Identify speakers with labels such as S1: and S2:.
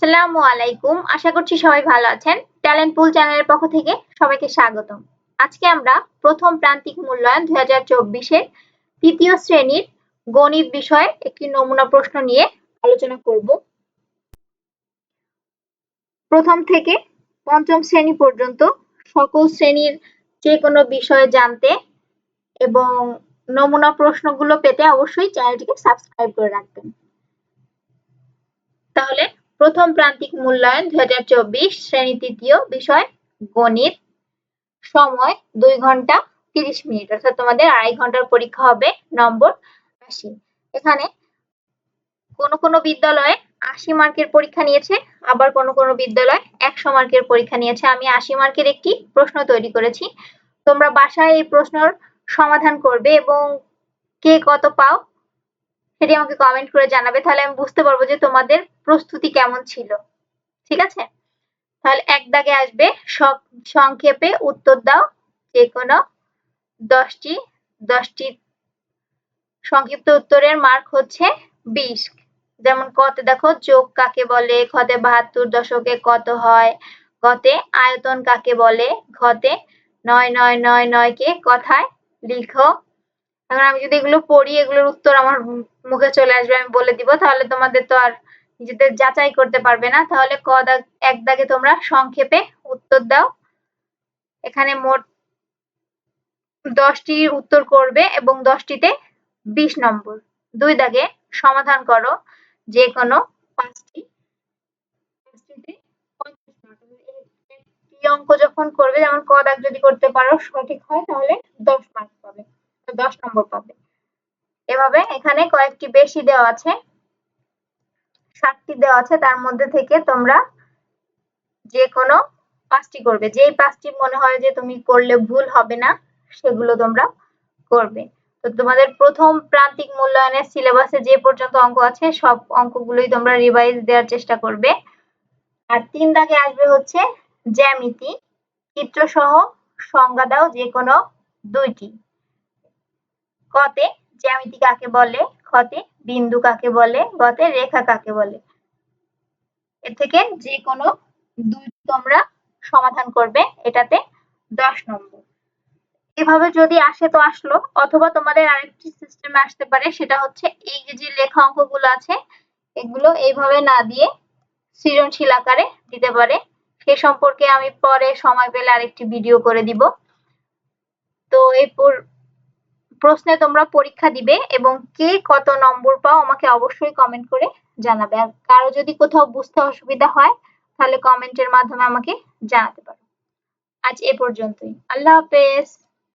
S1: আসসালামু আলাইকুম। আশা করছি সবাই ভালো আছেন। ট্যালেন্ট পুল চ্যানেলের পক্ষ থেকে সবাইকে স্বাগতম। আজকে আমরা প্রথম প্রান্তিক মূল্যায়ন দুই হাজার চব্বিশের তৃতীয় শ্রেণির গণিত বিষয়ে একটি নমুনা প্রশ্ন নিয়ে আলোচনা করব। প্রথম থেকে পঞ্চম শ্রেণি পর্যন্ত সকল শ্রেণির যে কোনো বিষয়ে জানতে এবং নমুনা প্রশ্নগুলো পেতে অবশ্যই চ্যানেলটিকে সাবস্ক্রাইব করে রাখবেন। প্রথম প্রান্তিক মূল্যায়ন দুই শ্রেণি তৃতীয় বিষয় গণিত, সময় দুই ঘণ্টা তিরিশ মিনিট। অর্থাৎ তোমাদের আড়াই ঘণ্টার পরীক্ষা হবে নম্বর আশি। এখানে কোন কোন বিদ্যালয়ে আশি মার্কের পরীক্ষা নিয়েছে, আবার কোন কোন বিদ্যালয় একশো মার্কের পরীক্ষা নিয়েছে। আমি আশি মার্কের একটি প্রশ্ন তৈরি করেছি। তোমরা বাসায় এই প্রশ্নর সমাধান করবে এবং কে কত পাও সেটি আমাকে কমেন্ট করে জানাবে, তাহলে আমি বুঝতে পারব যে তোমাদের প্রস্তুতি কেমন ছিল। ঠিক আছে? তাহলে এক দাগে আসবে সংক্ষেপে উত্তর দাও, যে কোনো দশটি দশটি সংক্ষিপ্ত উত্তরের মার্ক হচ্ছে বিশ। যেমন কতে, দেখো, যোগ কাকে বলে, খতে বাহাত্তর দশকে কত হয়, গতে আয়তন কাকে বলে, ঘতে নয় নয় নয় নয় কে কথায় লিখো। এখন আমি যদি এগুলো পড়ি, এগুলোর উত্তর আমার মুখে চলে আসবে, আমি বলে দিব। তাহলে তোমাদের তো আর নিজেদের যাচাই করতে পারবে না। তাহলে ক দাগ, এক দাগে তোমরা সংক্ষেপে উত্তর দাও। এখানে মোট দশটি উত্তর করবে এবং দশটিতে বিশ নম্বর। দুই দাগে সমাধান করো যে কোনো পাঁচটি। অঙ্ক যখন করবে, যেমন ক দাগ যদি করতে পারো, সঠিক হয়, তাহলে দশ মার্ক পাবে। দশ নম্বর পাবে। এভাবে এখানে কয়েকটি বেশি দেওয়া আছে, ষাটটি দেওয়া আছে, তার মধ্যে থেকে তোমরা যে কোনো পাঁচটি করবে। যেই পাঁচটি মনে হয় যে তুমি করলে ভুল হবে না, সেগুলো তোমরা করবে। তো তোমাদের প্রথম প্রান্তিক মূল্যায়নের সিলেবাসে যে পর্যন্ত অঙ্ক আছে, সব অঙ্কগুলোই তোমরা রিভাইজ দেওয়ার চেষ্টা করবে। আর তিন দাগে আসবে হচ্ছে জ্যামিতি চিত্র সহ সংজ্ঞা দাও যে কোনো দুইটি। কতে জ্যামিতি কাকে বলে? খতে বিন্দু কাকে বলে? গতে রেখা কাকে বলে? এর থেকে যে কোনো দুই তোমরা সমাধান করবে এটাতে দশ নম্বর। এভাবে যদি আসে তো আসলো, অথবা তোমাদের আরেকটি সিস্টেমে আসতে পারে, সেটা হচ্ছে এই যে লেখা অঙ্কগুলো আছে, এগুলো এইভাবে না দিয়ে সৃজনশীল আকারে দিতে পারে। সে সম্পর্কে আমি পরে সময় পেলে আরেকটি ভিডিও করে দিব। তো এই প্রশ্নে তোমরা পরীক্ষা দিবে এবং কে কত নম্বর পাও আমাকে অবশ্যই কমেন্ট করে জানাবে। আর কারও যদি কোথাও বুঝতে অসুবিধা হয়, তাহলে কমেন্টের মাধ্যমে আমাকে জানাতে পারো। আজ এ পর্যন্তই। আল্লাহ হাফেজ।